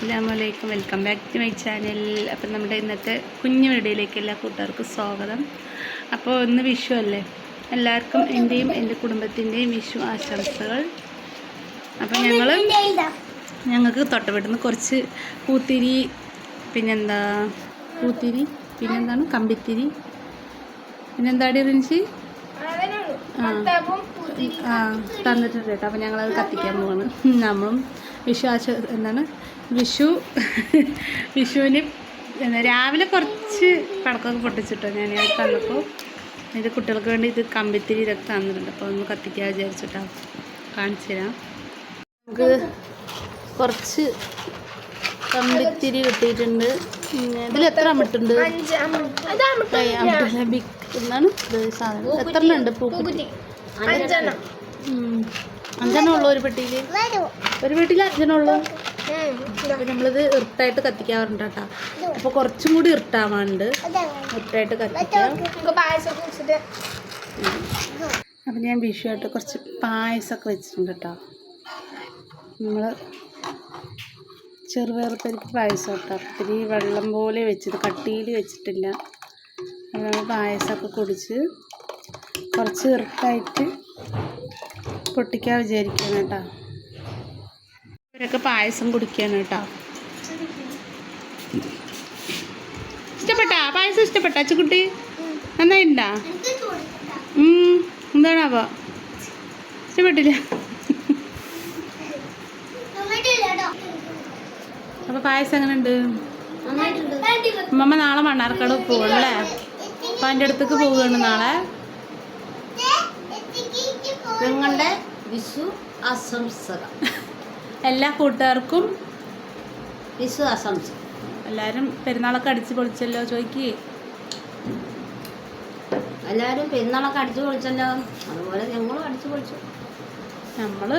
അസ്സാമലൈക്കും welcome back to my channel. അപ്പം നമ്മുടെ ഇന്നത്തെ കുഞ്ഞു വീഡിയോയിലേക്ക് എല്ലാ കൂട്ടുകാർക്കും സ്വാഗതം. അപ്പോൾ ഇന്ന് വിഷു അല്ലേ? എല്ലാവർക്കും എന്റെയും എന്റെ കുടുംബത്തിന്റെയും വിഷു ആശംസകൾ. അപ്പം ഞങ്ങൾ ഞങ്ങൾക്ക് തൊട്ടവിടുന്ന് കുറച്ച് പൂത്തിരി പിന്നെന്താ പൂത്തിരി പിന്നെന്താണ്? കമ്പിത്തിരി. പിന്നെന്താടി റിഞ്ചി ആ തന്നിട്ടുണ്ട് കേട്ടോ. അപ്പം ഞങ്ങളത് കത്തിക്കാൻ പോവാണ്. നമ്മളും വിശ്വാസം എന്താണ്? വിഷു. വിഷുവിന് എന്താ രാവിലെ കുറച്ച് പടക്കമൊക്കെ പൊട്ടിച്ചിട്ടോ ഞാൻ അത് തന്നപ്പോൾ ഇത് കുട്ടികൾക്ക് വേണ്ടി ഇത് കമ്പിത്തിരി ഇതൊക്കെ തന്നിട്ടുണ്ട്. അപ്പോൾ ഒന്ന് കത്തിക്കാൻ വിചാരിച്ചിട്ടാ കാണിച്ചു തരാം നമുക്ക് കുറച്ച് കമ്പിത്തിരി കിട്ടിയിട്ടുണ്ട്. ഇതിലെത്ര ഇതിൽ എത്ര ബിഗ് എന്നാണ് സാധനം? എത്ര ഉണ്ട് പൂക്കുറ്റി. അഞ്ചെണ്ണം. ഉള്ളൂ ഒരു പെട്ടിയിൽ ഒരു പെട്ടിയിൽ അഞ്ചെണ്ണം ഉള്ളൂ? അപ്പോൾ നമ്മളിത് ഇർട്ടായിട്ട് കത്തിക്കാറുണ്ട് കേട്ടോ. അപ്പോൾ കുറച്ചും കൂടി ഇർട്ടാവാണ്ട് ഇർട്ടായിട്ട് കത്തിക്കാം. അപ്പം ഞാൻ വിഷുവായിട്ട് കുറച്ച് പായസമൊക്കെ വെച്ചിട്ടുണ്ട് കേട്ടോ. നമ്മൾ ചെറുപയർപ്പരിക്ക് പായസം കേട്ടോ. ഒത്തിരി വെള്ളം പോലെ വെച്ചത് കട്ടിയിൽ വെച്ചിട്ടില്ല. അതുപോലെ നമ്മൾ പായസമൊക്കെ കുടിച്ച് കുറച്ച് ഇറുക്കായിട്ട് പൊട്ടിക്കാൻ വിചാരിക്കുന്നു കേട്ടോ. ഇവരൊക്കെ പായസം കുടിക്കുകയാണ് കേട്ടോ. ഇഷ്ടപ്പെട്ടാ? പായസം ഇഷ്ടപ്പെട്ടാ അച്ചുകുട്ടി? നന്നായിട്ടുണ്ടാ എന്താണാവോ? ഇഷ്ടപ്പെട്ടില്ല. അപ്പൊ പായസം എങ്ങനെ ഉണ്ട് അമ്മമ്മ നാളെ മണ്ണാർക്കാട് പോകണല്ലേ അപ്പൊ എന്റെ അടുത്തേക്ക് പോവുകയാണ് നാളെ. ഞങ്ങളുടെ വിഷു ആശംസകൾ. എല്ലാ കൂട്ടുകാർക്കും വിഷു ആശംസ. എല്ലാവരും പെരുന്നാളൊക്കെ അടിച്ച് പൊളിച്ചല്ലോ ചോദിക്ക് എല്ലാവരും പെരുന്നാളൊക്കെ അടിച്ചു പൊളിച്ചല്ലോ. അതുപോലെ ഞങ്ങളും അടിച്ചു പൊളിച്ചു. നമ്മൾ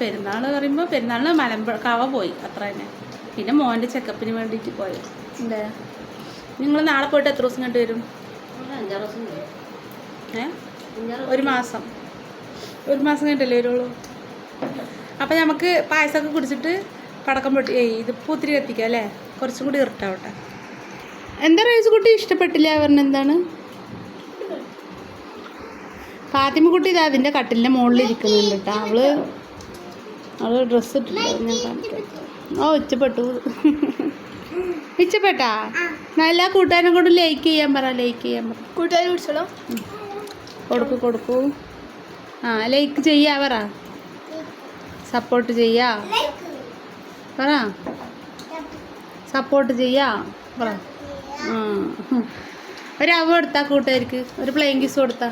പെരുന്നാൾ പറയുമ്പോൾ പെരുന്നാളിന് മലമ്പുഴ കവ പോയി അത്ര തന്നെ. പിന്നെ മോന്റെ ചെക്കപ്പിന് വേണ്ടിയിട്ട് പോയി എന്താ? നിങ്ങൾ നാളെ പോയിട്ട് എത്ര ദിവസം കണ്ടു വരും. ഏ? ഒരു മാസം. ഒരു മാസം കഴിഞ്ഞിട്ടല്ലേ വരുള്ളൂ? അപ്പം നമുക്ക് പായസമൊക്കെ കുടിച്ചിട്ട് പടക്കം പൊട്ടി ഇത് പൂത്തിരി കത്തിക്കുക അല്ലേ? കുറച്ചും കൂടി ഇറിട്ടാവട്ടെ എന്താ റൈസ് കുട്ടി ഇഷ്ടപ്പെട്ടില്ല? പറഞ്ഞ എന്താണ്? ഫാത്തിമക്കുട്ടി ഇത് അതിന്റെ കട്ടിലിന്റെ മുകളിൽ ഇരിക്കുന്നുണ്ട് കേട്ടോ. അവൾ അവൾ ഡ്രസ്സ് ഇട്ടിട്ടുണ്ട് ഞാൻ കാണിക്കാം. ഓ ഇച്ചപ്പെട്ടു ഇച്ചപ്പെട്ടാ നല്ല എല്ലാ കൂട്ടുകാരും കൊണ്ട് ലൈക്ക് ചെയ്യാൻ പറ ലൈക്ക് ചെയ്യാൻ പറ. കൂട്ടുകാരെ കുടിച്ചോളൂ. കൊടുക്കൂ കൊടുക്കൂ. ആ ലൈക്ക് ചെയ്യാ പറ. സപ്പോർട്ട് ചെയ്യാ? പറ. സപ്പോർട്ട് ചെയ്യാ? പറ. ഒരു അവ കൊടുത്താ കൂട്ടുകാർക്ക് ഒരു പ്ലെയിങ് കിസ് കൊടുത്താ.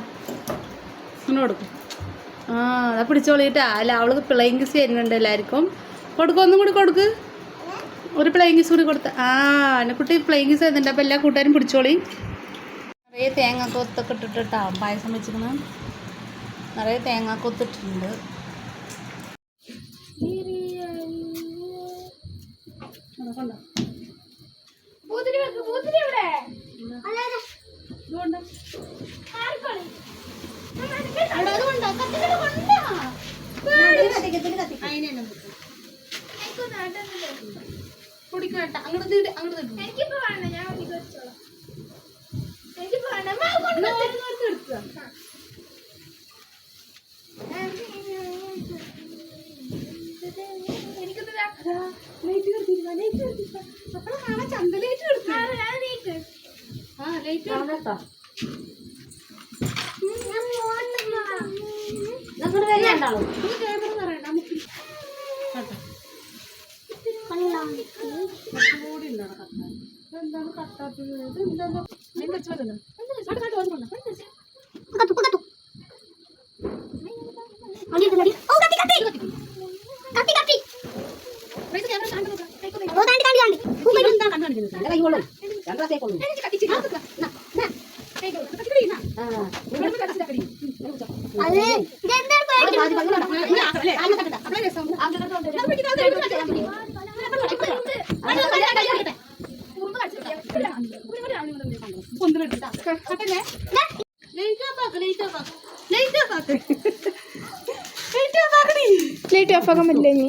അങ്ങനെ കൊടുക്കും. ആ അതാ പിടിച്ചോളിട്ടാ. അല്ല അവൾക്ക് പ്ലെയിങ് കിസ് തരുന്നുണ്ട് എല്ലാവർക്കും. കൊടുക്കും ഒന്നും കൂടി കൊടുക്ക്. ഒരു പ്ലെയിങ് കിസ് കൂടി കൊടുത്ത. ആ എന്നെ കുട്ടി പ്ലെയിങ് കിസ് തരുന്നുണ്ട് അപ്പോൾ എല്ലാ കൂട്ടുകാരും പിടിച്ചോളി. നിറയെ തേങ്ങ കൊത്തൊക്കെ ഇട്ടിട്ടാ പായസം വെച്ചിരിക്കണം നിറയെ തേങ്ങ കൊത്തിട്ടുണ്ട്. പൂത്തിരി വെക്ക് പൂത്തിരി എവിടെ ഇതുകൊണ്ടോ? ആർക്കാണ്? അവിടെ അതുകൊണ്ടോ? കത്തിക്കൽ കൊണ്ടോ? എനിക്കൊന്ന് ആട്ടൊന്നുമില്ല. കുടിക്ക് വേണ്ട. അങ്ങോട്ട് അങ്ങോട്ട്. എനിക്കിപ്പോ വേണ്ട ഞാൻ എനിക്കിപ്പോ വേണ്ട എടുക്കുക. എനിക്കൊന്ന് ഇതാ. അതാ, light ലൈറ്റ് ഓഫ് ആക്കാൻ ഇനി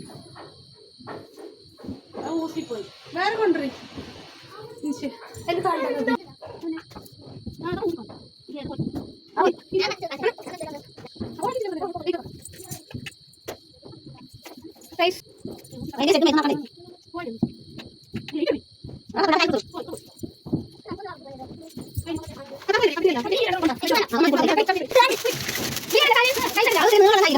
你还在打游戏，还在聊，惹了他一个。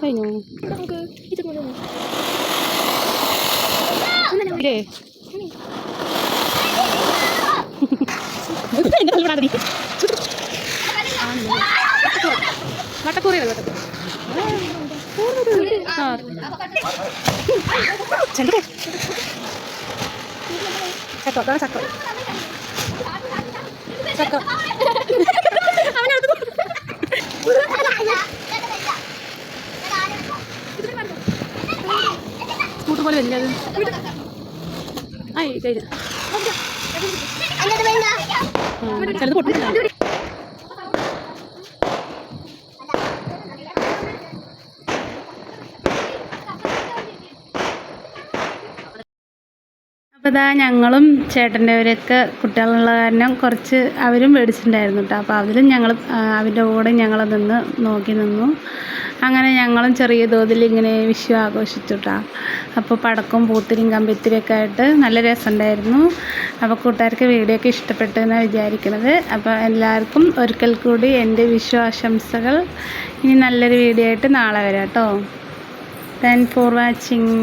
കഴിഞ്ഞു ഇല്ലേ വട്ടക്കൂറി ആ ചെണ്ടേ ചക്കോ അതാ ചക്കോ ചക്കോ സ്കൂട്ടർ പോലെ ആയി കഴിഞ്ഞു ആ, ചിലത് പൊട്ടുന്നുണ്ടാവും അപ്പോൾ ഇതാ ഞങ്ങളും ചേട്ടന്റെവരൊക്കെ കുട്ടികളുള്ള കാരണം കുറച്ച് അവരും മേടിച്ചിട്ടുണ്ടായിരുന്നു കേട്ടോ. അപ്പോൾ അവരും ഞങ്ങൾ അവരുടെ കൂടെ ഞങ്ങൾ നിന്ന് നോക്കി നിന്നു. അങ്ങനെ ഞങ്ങളും ചെറിയ തോതിൽ ഇങ്ങനെ വിഷു ആഘോഷിച്ചു കേട്ടോ. അപ്പോൾ പടക്കും പൂത്തിരിയും കമ്പിത്തിരിയൊക്കെ ആയിട്ട് നല്ല രസമുണ്ടായിരുന്നു. അപ്പോൾ കൂട്ടുകാർക്ക് വീഡിയോ ഒക്കെ ഇഷ്ടപ്പെട്ടു എന്നാണ് വിചാരിക്കുന്നത് അപ്പോൾ എല്ലാവർക്കും ഒരിക്കൽ കൂടി എന്റെ വിഷു ആശംസകൾ. ഇനി നല്ലൊരു വീഡിയോ ആയിട്ട് നാളെ വരാം കേട്ടോ. Thank for watching